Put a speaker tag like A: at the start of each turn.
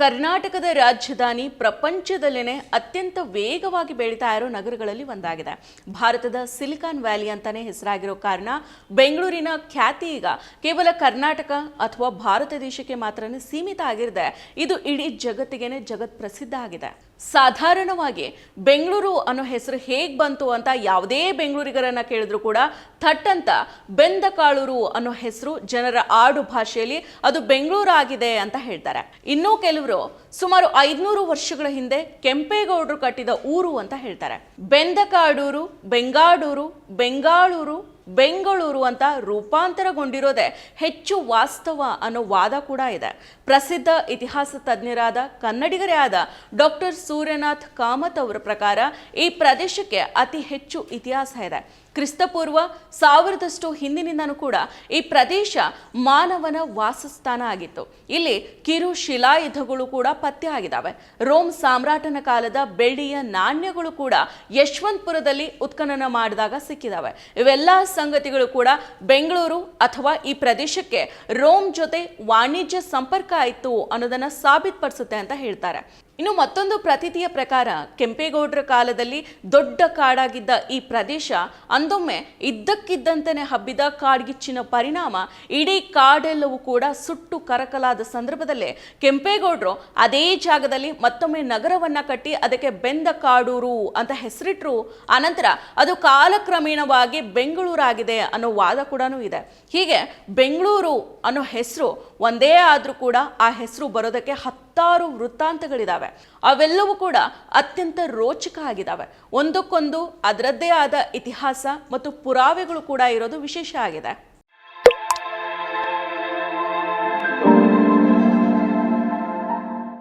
A: ಕರ್ನಾಟಕದ ರಾಜಧಾನಿ ಪ್ರಪಂಚದಲ್ಲೇನೆ ಅತ್ಯಂತ ವೇಗವಾಗಿ ಬೆಳೀತಾ ಇರೋ ನಗರಗಳಲ್ಲಿ ಒಂದಾಗಿದೆ. ಭಾರತದ ಸಿಲಿಕಾನ್ ವ್ಯಾಲಿ ಅಂತಾನೆ ಹೆಸರಾಗಿರೋ ಕಾರಣ ಬೆಂಗಳೂರಿನ ಖ್ಯಾತಿ ಈಗ ಕೇವಲ ಕರ್ನಾಟಕ ಅಥವಾ ಭಾರತ ದೇಶಕ್ಕೆ ಮಾತ್ರನೇ ಸೀಮಿತ ಆಗಿರದೆ ಇದು ಇಡೀ ಜಗತ್ತಿಗೇನೆ ಜಗತ್ ಪ್ರಸಿದ್ಧ ಆಗಿದೆ. ಸಾಧಾರಣವಾಗಿ ಬೆಂಗಳೂರು ಅನ್ನೋ ಹೆಸರು ಹೇಗೆ ಬಂತು ಅಂತ ಯಾವುದೇ ಬೆಂಗಳೂರಿಗರನ್ನ ಕೇಳಿದ್ರು ಕೂಡ ಥಟ್ ಅಂತ ಬೆಂದ ಕಾಳೂರು ಅನ್ನೋ ಹೆಸರು ಜನರ ಆಡು ಭಾಷೆಯಲ್ಲಿ ಅದು ಬೆಂಗಳೂರು ಆಗಿದೆ ಅಂತ ಹೇಳ್ತಾರೆ. ಇನ್ನೂ ಕೆಲವರು ಸುಮಾರು ಐದ್ನೂರು ವರ್ಷಗಳ ಹಿಂದೆ ಕೆಂಪೇಗೌಡರು ಕಟ್ಟಿದ ಊರು ಅಂತ ಹೇಳ್ತಾರೆ. ಬೆಂದಕಾಡೂರು ಬೆಂಗಾಡೂರು ಬೆಂಗಾಳೂರು ಬೆಂಗಳೂರು ಅಂತ ರೂಪಾಂತರಗೊಂಡಿರೋದೆ ಹೆಚ್ಚು ವಾಸ್ತವ ಅನ್ನೋ ವಾದ ಕೂಡ ಇದೆ. ಪ್ರಸಿದ್ಧ ಇತಿಹಾಸ ತಜ್ಞರಾದ ಕನ್ನಡಿಗರೇ ಆದ ಡಾಕ್ಟರ್ ಸೂರ್ಯನಾಥ್ ಕಾಮತ್ ಅವರ ಪ್ರಕಾರ ಈ ಪ್ರದೇಶಕ್ಕೆ ಅತಿ ಹೆಚ್ಚು ಇತಿಹಾಸ ಇದೆ. ಕ್ರಿಸ್ತಪೂರ್ವ ಸಾವಿರದಷ್ಟು ಹಿಂದಿನಿಂದನೂ ಕೂಡ ಈ ಪ್ರದೇಶ ಮಾನವನ ವಾಸಸ್ಥಾನ ಆಗಿತ್ತು. ಇಲ್ಲಿ ಕಿರು ಶಿಲಾಯುಧಗಳು ಕೂಡ ಪತ್ತೆ ಆಗಿದ್ದಾವೆ. ರೋಮ್ ಸಾಮ್ರಾಟನ ಕಾಲದ ಬೆಳ್ಳಿಯ ನಾಣ್ಯಗಳು ಕೂಡ ಯಶವಂತಪುರದಲ್ಲಿ ಉತ್ಖನನ ಮಾಡಿದಾಗ ಸಿಕ್ಕಿದಾವೆ. ಇವೆಲ್ಲ ಸಂಗತಿಗಳು ಕೂಡ ಬೆಂಗಳೂರು ಅಥವಾ ಈ ಪ್ರದೇಶಕ್ಕೆ ರೋಮ್ ಜೊತೆ ವಾಣಿಜ್ಯ ಸಂಪರ್ಕ ಆಯಿತು ಅನ್ನೋದನ್ನ ಸಾಬೀತುಪಡಿಸುತ್ತೆ ಅಂತ ಹೇಳ್ತಾರೆ. ಇನ್ನು ಮತ್ತೊಂದು ಪ್ರತೀತಿಯ ಪ್ರಕಾರ ಕೆಂಪೇಗೌಡರ ಕಾಲದಲ್ಲಿ ದೊಡ್ಡ ಕಾಡಾಗಿದ್ದ ಈ ಪ್ರದೇಶ ಅಂದೊಮ್ಮೆ ಇದ್ದಕ್ಕಿದ್ದಂತೆಯೇ ಹಬ್ಬಿದ ಕಾಡ್ಗಿಚ್ಚಿನ ಪರಿಣಾಮ, ಇಡೀ ಕಾಡೆಲ್ಲವೂ ಕೂಡ ಸುಟ್ಟು ಕರಕಲಾದ ಸಂದರ್ಭದಲ್ಲೇ ಕೆಂಪೇಗೌಡರು ಅದೇ ಜಾಗದಲ್ಲಿ ಮತ್ತೊಮ್ಮೆ ನಗರವನ್ನ ಕಟ್ಟಿ ಅದಕ್ಕೆ ಬೆಂದ ಕಾಡೂರು ಅಂತ ಹೆಸರಿಟ್ರು. ಆನಂತರ ಅದು ಕಾಲಕ್ರಮೇಣವಾಗಿ ಬೆಂಗಳೂರಾಗಿದೆ ಅನ್ನೋ ವಾದ ಕೂಡ ಇದೆ. ಹೀಗೆ ಬೆಂಗಳೂರು ಅನ್ನೋ ಹೆಸರು ಒಂದೇ ಆದರೂ ಕೂಡ ಆ ಹೆಸರು ಬರೋದಕ್ಕೆ ಹತ್ತಾರು ವೃತ್ತಾಂತಗಳಿದ್ದಾವೆ ಅವೆಲ್ಲವೂ ಕೂಡ ಅತ್ಯಂತ ರೋಚಕ ಆಗಿದ್ದಾವೆ ಒಂದಕ್ಕೊಂದು ಅದರದ್ದೇ ಆದ ಇತಿಹಾಸ ಮತ್ತು ಪುರಾವೆಗಳು ಕೂಡ ಇರೋದು ವಿಶೇಷ ಆಗಿದೆ.